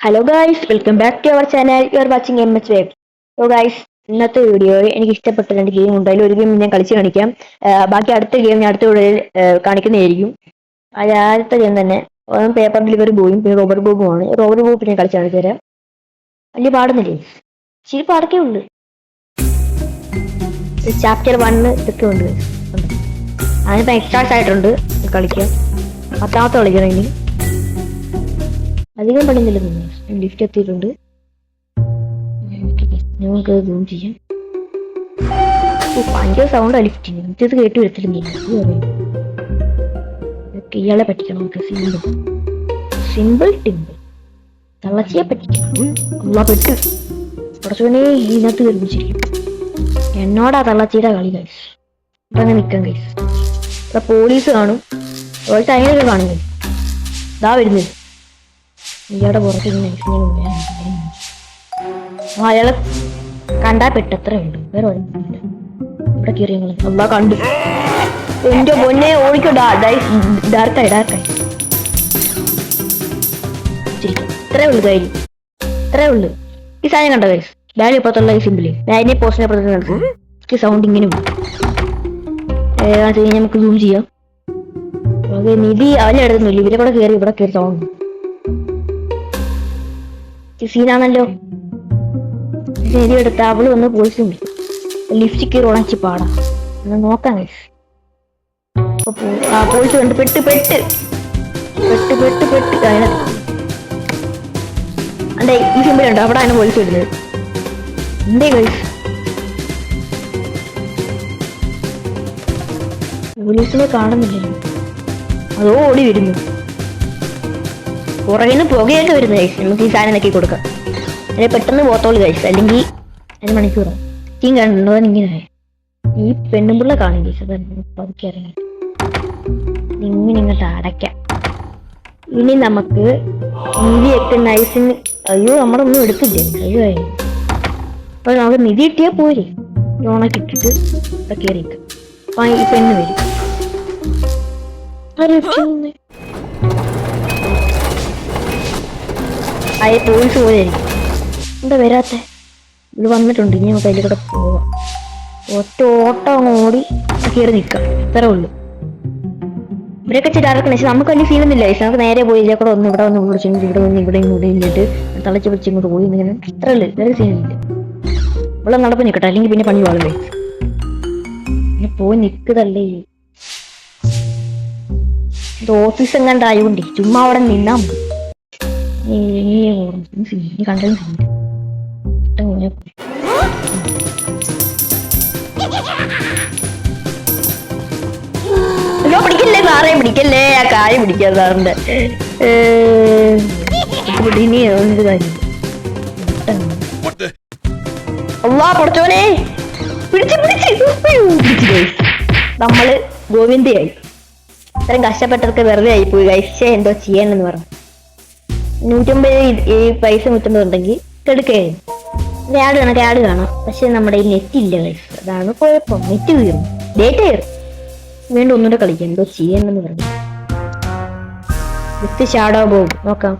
Hello guys welcome back to our channel you are watching M H wave so guys ഇന്നത്തെ വീഡിയോയിൽ എനിക്ക് ഇഷ്ടപ്പെട്ട രണ്ട് ഗെയിം ഉണ്ട്. അതിൽ ഒരു ഗെയിം ഞാൻ കളിച്ച് കാണിക്കാം. ബാക്കി അടുത്ത ഗെയിം ഞാൻ അടുത്ത വീഡിയോയിൽ കാണിക്കുന്നതായിരിക്കും. അത് ആദ്യത്തെ ഗെയിം തന്നെ പേപ്പർ ഡെലിവറി ബോയും പിന്നെ റോബർ ബോബുമാണ് റോബർ ബോബ് പിന്നെ കളിച്ച് കാണിച്ചു തരാം. വലിയ പാടുന്നില്ലേ ശരി പാടൊക്കെ ഉണ്ട്. ചാപ്റ്റർ വണ്ണ് ഇതൊക്കെ. ഉണ്ട്. അതിനിപ്പോൾ എക്സ്ട്രാസ് ആയിട്ടുണ്ട്. കളിക്കാം. പത്താമത്തെ കളിക്കണം ഇനി. അധികം പണിയില്ല ലിഫ്റ്റ് എത്തിയിട്ടുണ്ട്. ഞങ്ങൾക്ക് സൂം ചെയ്യാം. ഭയങ്കര സൗണ്ടാ ലിഫ്റ്റിന് ഇത് കേട്ട് വരത്തില്ല ഇയാളെ പറ്റിക്കണം നമുക്ക് സിമ്പിൾ സിമ്പിൾ ടിമ്പിൾ തള്ളച്ചിയെ പറ്റിക്കണം. ഉള്ള പെട്ട്. കുറച്ചുകൂടെ ഇതിനകത്ത് കയറി പിടിച്ചിരിക്കും എന്നോടാ തള്ളച്ചിയുടെ കളി കൈസ് അങ്ങനെ നിൽക്കാൻ കൈസ് ഇപ്പൊ പോലീസ് കാണും. പോലീസ് അതിനൊക്കെ കാണും guys. ഇതാ വരുന്നത്. ഇയാളുടെ പുറത്ത്. അയാളെ കണ്ടാ പെട്ടത്രേ ഉണ്ട് വേറെ ഒന്നുമില്ല ഇവിടെ കണ്ടു. എന്റെ പൊന്നെ ഓടിക്കോ. ഡാർക്കായി ഡാർക്കായി. ഇത്രേ ഉള്ളു കാര്യം ഇത്രേ ഉള്ളു. ഈ സാധനം കണ്ടോ ഗൈസ് ഡാഡി ഇപ്പത്തുള്ള ഈ സിമ്പിളി ഡാഡിനെ പോസ്റ്റിനെ അപ്പുറത്ത് നടക്കും സൗണ്ട് ഇങ്ങനെ അത് കഴിഞ്ഞ് നമുക്ക് സൂം ചെയ്യാം. നിധി അവനെ അടുത്തൊന്നുമില്ല ഇവരെ കൂടെ കയറി ഇവിടെ കയറി സൗണ്ട് സീനാണല്ലോ ശരി എടുത്ത അവൾ വന്ന് പോലീസ് ലിഫ്റ്റ് കയറി ഉണച്ച് പാടാ. ഒന്ന് നോക്കാം ആ പോലീസ് കണ്ട് പെട്ട് പെട്ട്. പെട്ട് പെട്ട് പെട്ട്. അതിനകത്ത് അതെ ഈ സിമ്പിൾ ഉണ്ട്? അവിടെ ആണ് പോലീസ് വരുന്നത് എന്തേ ഗൈസ് പോലീസിനെ കാണുന്നില്ലല്ലോ. അതോ ഓടി വരുന്നു. പുറകിന്ന് പുകയൊക്കെ വരുന്ന കഴിച്ച് നമുക്ക് ഈ സാധനം നക്കി കൊടുക്കാം. അതിന് പെട്ടെന്ന് പോത്തോളി കഴിച്ച് അല്ലെങ്കിൽ അതിന് മണിക്കൂറാ തീം കണ്ടോ? ഇങ്ങനെ ഈ പെണ്ണുമ്പിള്ള കാണും അത് പതുക്കെ ഇങ്ങനെ ഇങ്ങോട്ട് അടയ്ക്കാം. ഇനി നമുക്ക് നിധിയൊക്കെ നൈസിന് അയ്യോ നമ്മളൊന്നും എടുത്തില്ലേ? അയ്യോ. അപ്പൊ നമുക്ക് നിധി കിട്ടിയാൽ പോരെ. ലോണൊക്കെ ഇട്ടിട്ട് ഇവിടെ കയറിയിട്ട് അപ്പൊ ഈ പെണ്ണ് വരും. അയ പോലീസ് പോലെ ആയിരിക്കും എന്താ വരാത്ത? ഇത് വന്നിട്ടുണ്ട്. ഇനി നമുക്ക് അതിൽ കൂടെ പോവാം. ഒറ്റ ഓട്ടം ഓടി കയറി നിൽക്കാം. ഇത്രേ ഉള്ളൂ. ഇവരൊക്കെ ചില പക്ഷെ നമുക്ക് വലിയ സീനൊന്നുമില്ല പക്ഷെ നമുക്ക് നേരെ പോയി. ഇതിലെ കൂടെ ഒന്ന് ഇവിടെ ഒന്ന് വിളിച്ചു ഇവിടെ വന്ന് ഇവിടെ ഇങ്ങോട്ട് ഇല്ലിട്ട് തളച്ച് പിടിച്ച് ഇങ്ങോട്ട് പോയി. ഇങ്ങനെ ഇത്ര ഉള്ളു. വേറെ സീനില്ല ഇവിടെ നടപ്പ് നിൽക്കട്ടെ അല്ലെങ്കിൽ പിന്നെ പണി വാളല്ലേ പിന്നെ പോയി നിൽക്കതല്ലേ. ഓഫീസ് എങ്ങാണ്ടായോണ്ടേ ചുമ്മാ അവിടെ നിന്നാ മതി. നീ നീ ഓടും. നീ സീൻ- നീ കണ്ടതും സീനില്ല. ഇഷ്ടം പോലെ പോയി. അയ്യോ പിടിക്കല്ലേ സാറേ പിടിക്കല്ലേ ആ കായ പിടിക്കാൻ സാറിന്റെ ഇനി ഒരു കാര്യം? അള്ളാ പൊടച്ചോനെ പിടിച്ച് പിടിച്ച്. നമ്മൾ ഗോവിന്ദയായി ഇത്രയും കഷ്ടപ്പെട്ടവർക്ക് വെറുതെ ആയി പോയി കഴിച്ച എന്തോ ചെയ്യാനെന്ന് പറഞ്ഞു നൂറ്റമ്പത് ഈ- പൈസ നൂറ്റമ്പതുണ്ടെങ്കിൽ കെടുക്കുകയും. ആഡ് കാണാം ആഡ് കാണാം പക്ഷെ നമ്മുടെ നെറ്റ് ഇല്ല guys. അതാണ് കുഴപ്പം. നെറ്റ് കയറും ഡേറ്റ കയറും വീണ്ടും ഒന്നുകൂടെ കളിക്കാം. എന്തോ ചെയ്യണമെന്ന് പറഞ്ഞു. വിത്ത് ഷാഡോ ബോബ് നോക്കാം.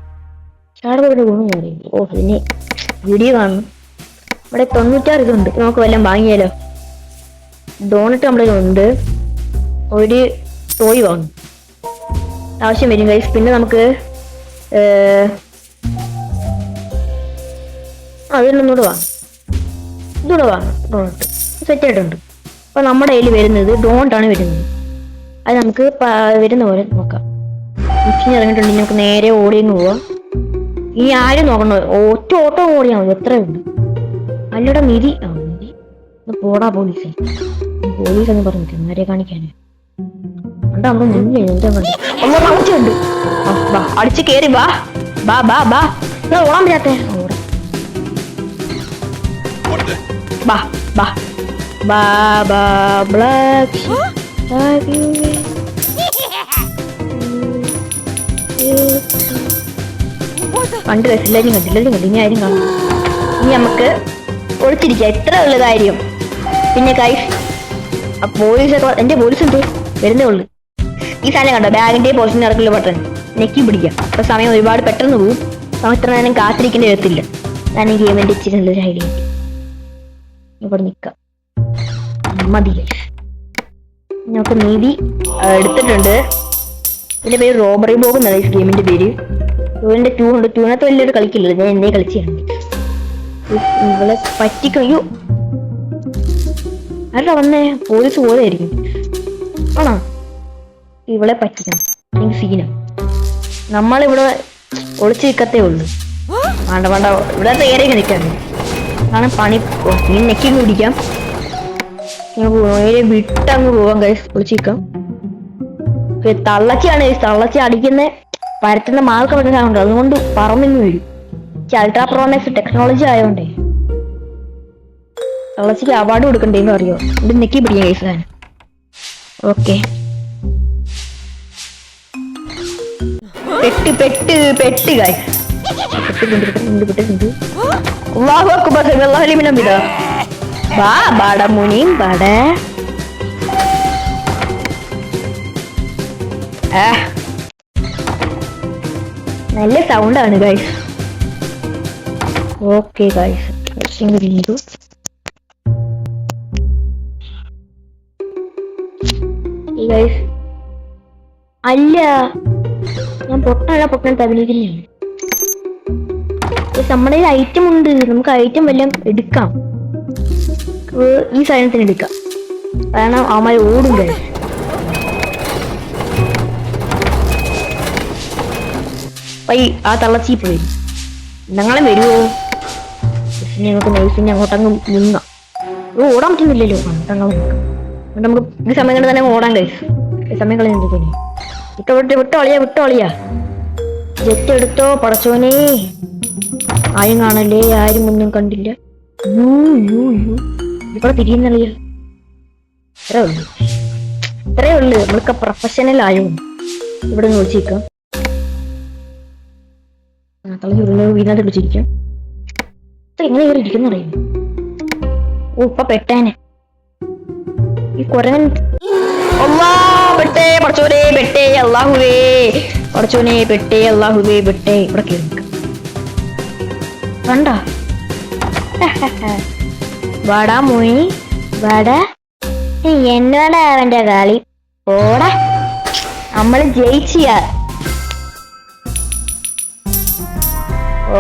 ഷാഡോ ബോബിന്റെ ഗുണം അറിയും ഓ പിന്നെ വീഡിയോ കാണണം. ഇവിടെ തൊണ്ണൂറ്റാറ് ഇതുണ്ട് നമുക്ക് വല്ലതും വാങ്ങിയാലോ? ഡോണറ്റ് നമ്മുടെ ഉണ്ട്. ഒരു ടോയ് വാങ്ങും. ആവശ്യം വരും ഗൈസ് പിന്നെ നമുക്ക് ആ ഇതിലൊന്നുകൂടെ വാ ഇതൂടെ വാ ഡോണട്ട് സെറ്റ് ആയിട്ടുണ്ട് അപ്പൊ നമ്മുടെ കയ്യിൽ വരുന്നത് ഡോണ്ടാണ് വരുന്നത്. അത് നമുക്ക് വരുന്ന പോലെ നോക്കാം. ഉച്ചിന് ഇറങ്ങിയിട്ടുണ്ടെങ്കിൽ നമുക്ക് നേരെ ഓടിയങ്ങ് പോവാം. ഇനി ആരും നോക്കണ്ട. ഒറ്റ ഓട്ടം ഓടിയാൽ മതി. എത്ര ഉണ്ട് അല്ലയുടെ മിരി. ആ ഒന്ന് പോടാ പോലീസേ. പോലീസ് എന്ന് പറഞ്ഞു ആരെ കാണിക്കാന്? എന്താ കാണിച്ചുണ്ട് വാ. അടിച്ച് കേറി വാ. ബാ ബാ ബാ നിങ്ങൾ ഓടാൻ പറ്റാത്തേ ബാ ബാ ബാ ബാ ബ്ലാക്ക് കണ്ടു എല്ലാവരും കണ്ടു എല്ലാവരും കണ്ടു ഇനി ആരും കാണും ഇനി നമുക്ക് ഒളിച്ചിരിക്കാം. എത്ര ഉള്ള കാര്യം. പിന്നെ കൈ പോലീസ് എന്റെ പോലീസ് ഉണ്ട് വരുന്നേ ഉള്ളു. ഈ സാധനം കണ്ടോ? ബാഗിന്റെ പോർഷൻ ഇറക്കില്ല ബട്ടൺ നെക്കി പിടിക്കാം. അപ്പൊ സമയം ഒരുപാട് പെട്ടെന്ന് പോകും നമ്മൾ ഇത്ര നേരം കാത്തിരിക്കേണ്ടി വരത്തില്ല. ഞാൻ ഈ ഗെയിമിന്റെ ഇച്ചിരി നല്ലൊരു ഐഡിയ. ഇവിടെ നിൽക്കാം മതി. നമുക്ക് നീതി എടുത്തിട്ടുണ്ട്. ഇതിന്റെ പേര് റോബറി ബോഗ് എന്നാണ് ഈ ഗെയിമിന്റെ പേര്. ഇതിന്റെ ടൂ ഉണ്ട്. ടൂനകത്ത് വലിയൊരു കളിക്കില്ല? ഞാൻ എന്നെ കളിച്ചാണ് ഇവളെ പറ്റിക്കയ്യോ ആരാ വന്നേ? പോലീസ് പോലെയായിരിക്കും. ആണോ? ഇവളെ പറ്റിക്കണം. എനിക്ക് സീന നമ്മളിവിടെ ഒളിച്ചു നിൽക്കത്തേ ഉള്ളൂ. വേണ്ട വേണ്ട. ഇവിടെ നേരെ നിൽക്കാൻ കാരണം പണി. നീ നെക്കി പിടിക്കാം. നേരെ വിട്ടങ്ങ് പോവാം കൈ ഒളിച്ചു നിൽക്കാം പക്ഷെ തള്ളച്ചിയാണ് guys. തള്ളച്ചി അടിക്കുന്ന പരത്തുന്ന മാർക്ക് പറ്റുന്നുണ്ട് അതുകൊണ്ട് പറന്നിങ്ങ് വരും. അൾട്രാ പ്രോമാക്സ് ടെക്നോളജി ആയതുകൊണ്ടേ തള്ളച്ചിക്ക് അവാർഡ് കൊടുക്കണ്ടേന്ന് അറിയോ? ഇത് നെക്കി പിടിക്കാം കേസ് ഞാൻ. ഓക്കെ പെട്ട് പെട്ട് പെട്ട് കായ് അള്ളാഹു അക്ബർ അല്ലാഹു അലിമിന ബിദ ബാ ബാട മുനിയും ബാട നല്ല സൗണ്ടാണ് guys okay guys Bindu guys അല്ല. ഞാൻ പൊട്ടഴ അഭിനയിക്കുന്നില്ല Guys, നമ്മുടെ കയ്യിൽ ഐറ്റം ഉണ്ട്. നമുക്ക് ഐറ്റം വല്ലതും എടുക്കാം. ഈ സാധനത്തിന് എടുക്കാം. കാരണം അവന്മാർ ഓടും കഴിഞ്ഞു ഈ ആ തള്ളച്ചി പോയി. ഞങ്ങളെ വരുമോ ഞങ്ങൾക്ക് നൈസിനെ അങ്ങോട്ടങ്ങ് നീങ്ങാം ഓടാൻ പറ്റുന്നില്ലല്ലോ. അങ്ങോട്ടങ്ങ് നമുക്ക് ഈ സമയം കൊണ്ട് തന്നെ ഓടാൻ കഴിയും. ഈ സമയം കളി എന്തൊക്കെ വിട്ടോ വിട്ട് വിട്ടോ അളിയാ വിട്ടോ ജെറ്റ് എടുത്തോ പടച്ചോനെ. ആരും കാണല്ലേ ആരും ഒന്നും കണ്ടില്ല. ഇവിടെ തിരിയുന്നളിയ ഇത്രേ ഉള്ളു? ഇത്രേ ഉള്ളു? നമ്മളൊക്കെ പ്രൊഫഷണൽ ആയോ? ഇവിടെ നിന്ന് വിളിച്ചിരിക്കാം. തള്ളി വീടിനകത്ത് വിളിച്ചിരിക്കാം. എങ്ങനെ ഇവർ ഇരിക്കുന്നറിയാം? ഓ ഇപ്പൊ പെട്ടേനെ. ഈ കുരങ്ങൻ അല്ലാ പെട്ടേ പടച്ചോനെ പെട്ടേ അള്ളാഹുവേ. പടച്ചോനെ പെട്ടേ അള്ളാഹുവേ പെട്ടേ. ഇവിടെ കേൾക്ക. കണ്ടോ? വാടാ മോയി. വാടാ. എന്നോടാ അവന്റെ കളി? ഓടാ. നമ്മൾ ജയിച്ചിയ.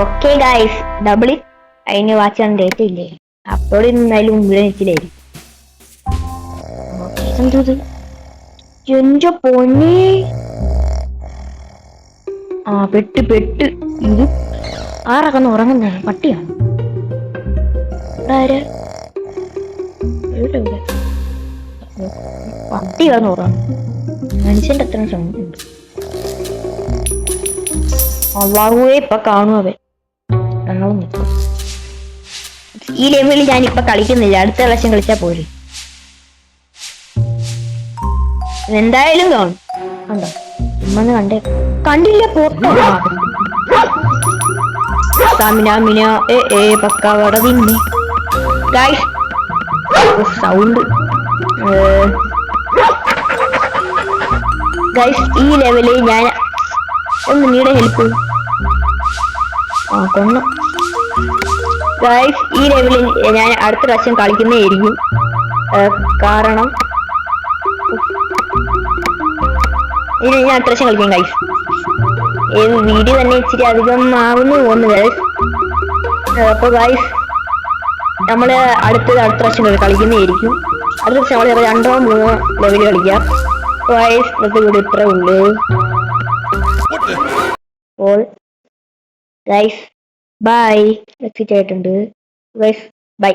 ഓക്കെ ഗായ്സ് ഡബിൾ അതിന് വാച്ച് ചെയ്യാൻ ഡേറ്റ് ഇല്ലേ? അപ്പോൾ ഇന്നാലും മുമ്പിൽ നിൽക്കില്ലായിരിക്കും എന്തത് എന്റെ പൊന്നി. ആ പെട്ട് പെട്ട്. ഇത് ആറൊക്കെ ഉറങ്ങുന്ന പട്ടിയാണ് ആരാ? ഉറങ്ങും. മനുഷ്യന്റെ അത്ര ഉണ്ട് അള്ളാഹുവെ ഇപ്പൊ കാണും അവൻ ഈ ലെവലിൽ ഞാൻ ഇപ്പൊ കളിക്കുന്നില്ല. അടുത്ത പ്രാവശ്യം കളിച്ചാ പോരെ. എന്തായാലും കാണും കണ്ടോ? ഉമ്മന്ന് കണ്ടേ. കണ്ടില്ല മിന ഏ ഏ പക്കാവട ഗൈസ് സൗണ്ട് ഗൈസ് ഈ ലെവലിൽ ഞാൻ ഒന്ന് നീടെ ഹെൽപ്പ് ആ കൊന്നു. ഗൈസ് ഈ ലെവലിൽ ഞാൻ അടുത്ത പ്രാവശ്യം കളിക്കുന്നേ ആയിരിക്കും. കാരണം ഇനി ഞാൻ അടുത്ത കളിക്കാം ഗൈസ് ഏത് വീഡിയോ തന്നെ ഇച്ചിരി അധികം ആവുന്നു തോന്നുന്നു ഗൈസ് അപ്പോൾ ഗൈസ് നമ്മൾ അടുത്തത് അടുത്ത പ്രാവശ്യം കളി- കളിക്കുന്നതായിരിക്കും. അടുത്ത പ്രാവശ്യം നമ്മൾ രണ്ടോ മൂന്നോ ലെവൽ കളിക്കാം ഗൈസ് ഇന്നത്തെ കൂടെ ഇത്ര ഉണ്ട്? അപ്പോൾ ഗൈസ് ബൈ എക്സിറ്റ് ആയിട്ടുണ്ട് ഗൈസ് ബൈ